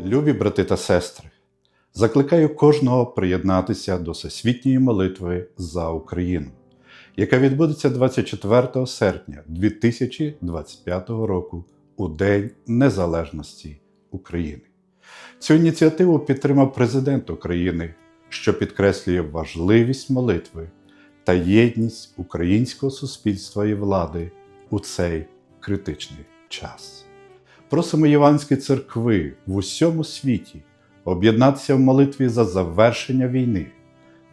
Любі брати та сестри, закликаю кожного приєднатися до всесвітньої молитви за Україну, яка відбудеться 24 серпня 2025 року у День Незалежності України. Цю ініціативу підтримав президент України, що підкреслює важливість молитви та єдність українського суспільства і влади у цей критичний час. Просимо Євангельські церкви в усьому світі об'єднатися в молитві за завершення війни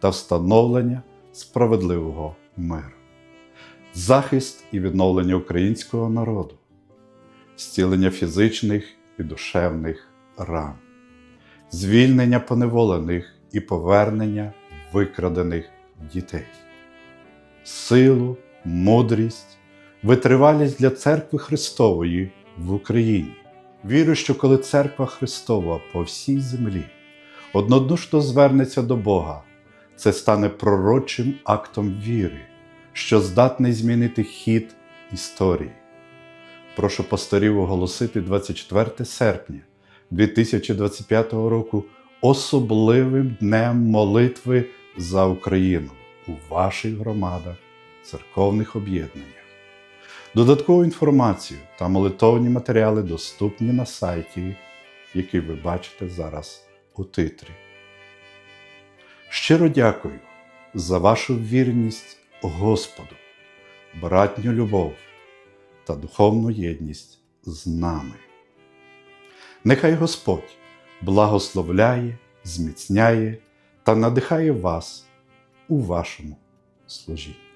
та встановлення справедливого миру, захист і відновлення українського народу, зцілення фізичних і душевних ран, звільнення поневолених і повернення викрадених дітей, силу, мудрість, витривалість для церкви Христової в Україні. Вірю, що коли церква Христова по всій землі однодушно звернеться до Бога, це стане пророчим актом віри, що здатний змінити хід історії. Прошу пасторів оголосити 24 серпня 2025 року особливим днем молитви за Україну у ваших громадах, церковних об'єднаннях. Додаткову інформацію та молитовні матеріали доступні на сайті, який ви бачите зараз у титрі. Щиро дякую за вашу вірність Господу, братню любов та духовну єдність з нами. Нехай Господь благословляє, зміцняє та надихає вас у вашому служінні.